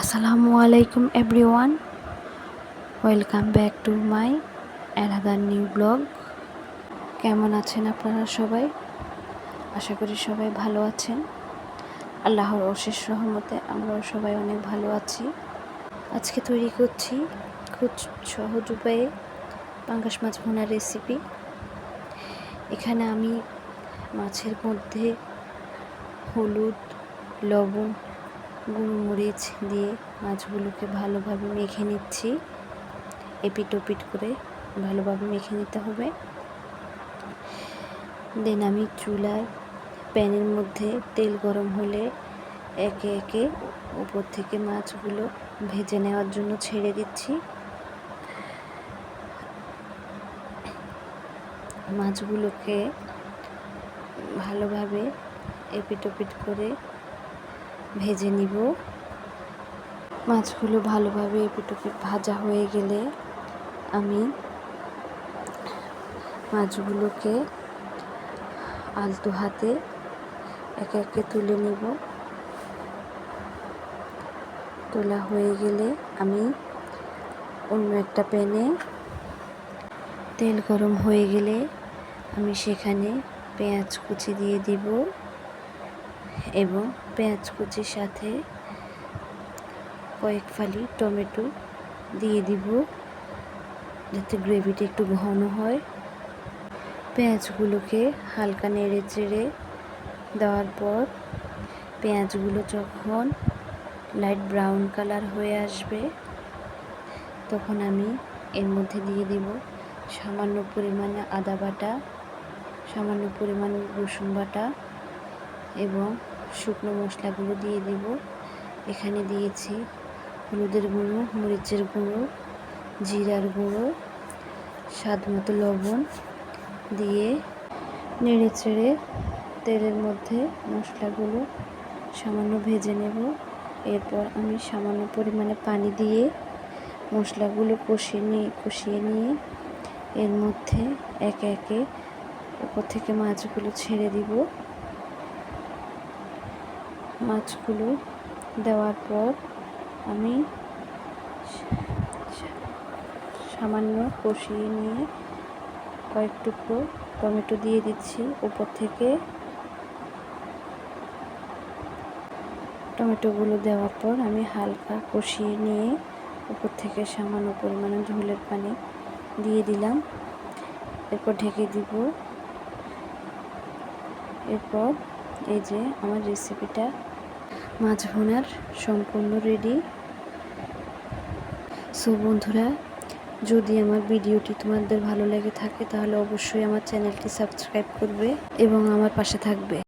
আসসালামু আলাইকুম everyone welcome back to my another new blog কেমন আছেন আপনারা সবাই? আশা করি সবাই ভালো আছেন। আল্লাহর অশেষ রহমতে আমরাও সবাই অনেক ভালো আছি। আজকে তৈরি করছি খুব সহজ উপায়ে পাঙ্গাস মাছ ভোনার রেসিপি এখানে আমি মাছের মধ্যে হলুদ, লবণ গুঁড়োমরিচ দিয়ে মাছগুলোকে ভালোভাবে মেখে নিচ্ছি। এপিট ওপিট করে ভালোভাবে মেখে নিতে হবে। দেন আমি চুলায় প্যানের মধ্যে তেল গরম হলে একে একে উপর থেকে মাছগুলো ভেজে নেওয়ার জন্য ছেড়ে দিচ্ছি। মাছগুলোকে ভালোভাবে এপিট ওপিট করে ভেজে নিব। মাছগুলো ভালোভাবে এপিটোপিট ভাজা হয়ে গেলে আমি মাছগুলোকে আলতো হাতে একে একে তুলে নিব। তোলা হয়ে গেলে আমি অন্য একটা প্যানে তেল গরম হয়ে গেলে আমি সেখানে পেঁয়াজ কুচি দিয়ে দিব এবং পেঁয়াজ কুচির সাথে কয়েক ফালি টমেটো দিয়ে দিব, যাতে গ্রেভিটা একটু ঘন হয়। পেঁয়াজগুলোকে হালকা নেড়ে চেড়ে দেওয়ার পর পেঁয়াজগুলো যখন লাইট ব্রাউন কালার হয়ে আসবে, তখন আমি এর মধ্যে দিয়ে দিব সামান্য পরিমাণে আদা বাটা, সামান্য পরিমাণ রসুন বাটা এবং শুকনো মশলাগুলো দিয়ে দিব। এখানে দিয়েছি হলুদের গুঁড়ো, মরিচের গুঁড়ো, জিরার গুঁড়ো, স্বাদ মতো লবণ দিয়ে নেড়ে চেড়ে তেলের মধ্যে মশলাগুলো সামান্য ভেজে নেব। এরপর আমি সামান্য পরিমাণে পানি দিয়ে মশলাগুলো কষিয়ে নিয়ে কষিয়ে নিয়ে এর মধ্যে একে একে উপর থেকে মাছগুলো ছেড়ে দিব। মাছগুলো দেওয়ার পর আমি সামান্য কষিয়ে নিয়ে কয়েক টুকরো টমেটো দিয়ে দিচ্ছি। উপর থেকে টমেটোগুলো দেওয়ার পর আমি হালকা কষিয়ে নিয়ে উপর থেকে সামান্য পরিমাণে ঝোলের পানি দিয়ে দিলাম। এরপর ঢেকে দিব। এরপর এই যে আমার রেসিপিটা মাছ ভুনার সম্পূর্ণ রেডি সো বন্ধুরা, যদি আমার ভিডিওটি তোমাদের ভালো লেগে থাকে, তাহলে অবশ্যই আমার চ্যানেলটি সাবস্ক্রাইব করবে এবং আমার পাশে থাকবে।